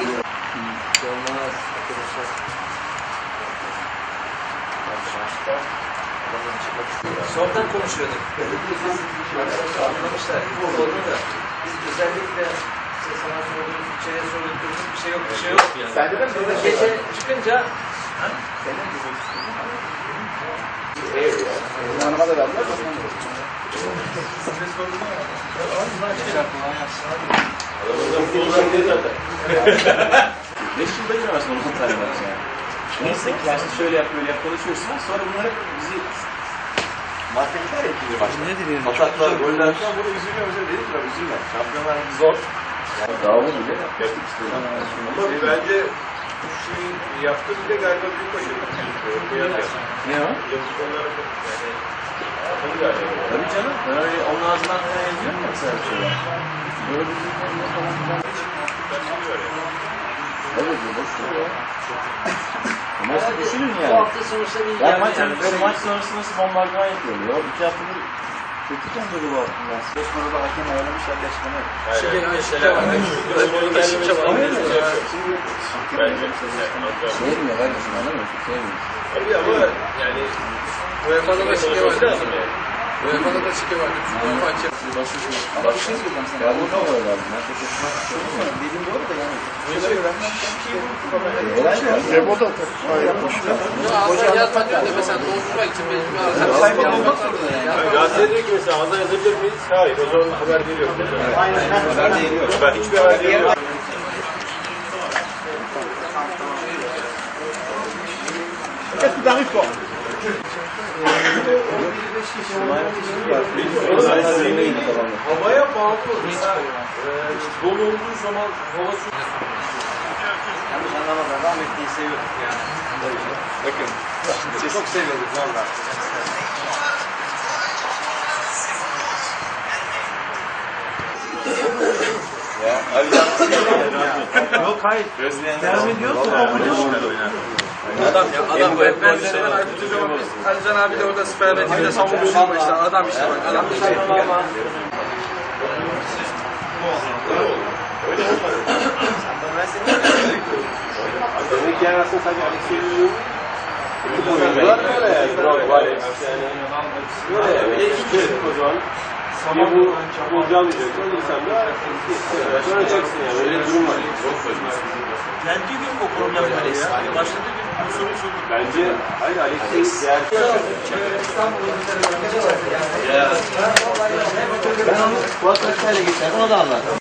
Getir. Olmaz arkadaşlar. Konuşuyorduk. Anlamışlar. Oldu da. Biz özellikle size sana sorduğumuz, içeriye sorduğumuz bir şey yok, bir şey yok. Yani. Sende de mi? Gece çıkınca Hanıma da verdiler. Beş yılda giremezsin onu hata yaparsın yani. Neyse ki yani şöyle yap böyle yap konuşuyorsun sonra bunlar hep bizi mahvetler etkiliyor başta. Ne diyeyim? Ataklar, goller falan bunu üzülüyor üzülüyor dedik ya üzülme. Şampiyonlar Ligi zor. Yani dağılır bile yaptık işte. Ama bence bu şeyin yaptığı bile galiba büyük başarı. Bu. Ne o? Yazık onlara çok yani. Tabii canım. Ben öyle onun ağzından falan yazıyorum ya mesela bir şeyler. Böyle bir şey falan filan. Evet, bu boş ver ya. Nasıl düşünün bu yani. hafta sonuçta bir Ya yani, maç, maç sonrası nasıl bombardıman yapılıyor? İki haftadır kötüken böyle bu hafta. Osman'ı da hakem ayarlamış açıklama yok. Şike, şike var. Burada şike var. Bence. Sevmiyor kardeşim anlamıyor musun? Sevmiyor. Tabii ama yani UEFA'da da şike var. UEFA'da da şike var. Futbol maçı. Ama bir şey söyleyeceğim sana. Ya bu ne oluyor lazım? Dediğim doğru da yani. Şeyler öğrenmem. Helal ya. Ebo da ayrılmış. Ağzına yazma diyor da mesela doldurmak için benim ağzına Sayfa yazmak olmak zorunda Gazetedeki mesela ağzına yazabilir miyiz? Hayır. O zaman haber veriyorum. Aynen. Haber yok. Ben hiçbir haber veriyorum. Qu'est-ce qui t'arrive toi Havaya bağlı mesela dolu olduğu zaman hava su Yanlış anlamadan rahmetliyi seviyorduk yani. Bakın. Çok seviyorduk valla. Yok hayır. Devam ediyorsun. Adam ya adam bu hep ben söylemem Aykut Hocam Alican abi de orada Süper Medik'te savunmuş ama işte adam işte bak adam da şey Demek yani aslında sadece Alexey'in bütün oyuncular böyle ya. Yani böyle yani. Öyle iki kişi o zaman. Bir bu futbolcu almayacaksın, alırsan da göreceksin yani. Öyle bir durum var. Bence de o problem Alex. Başladı bir soru sordu. Bence hayır Alexey diğer Ben onu Fuat Özkay'la geçerdim, o da anlattı.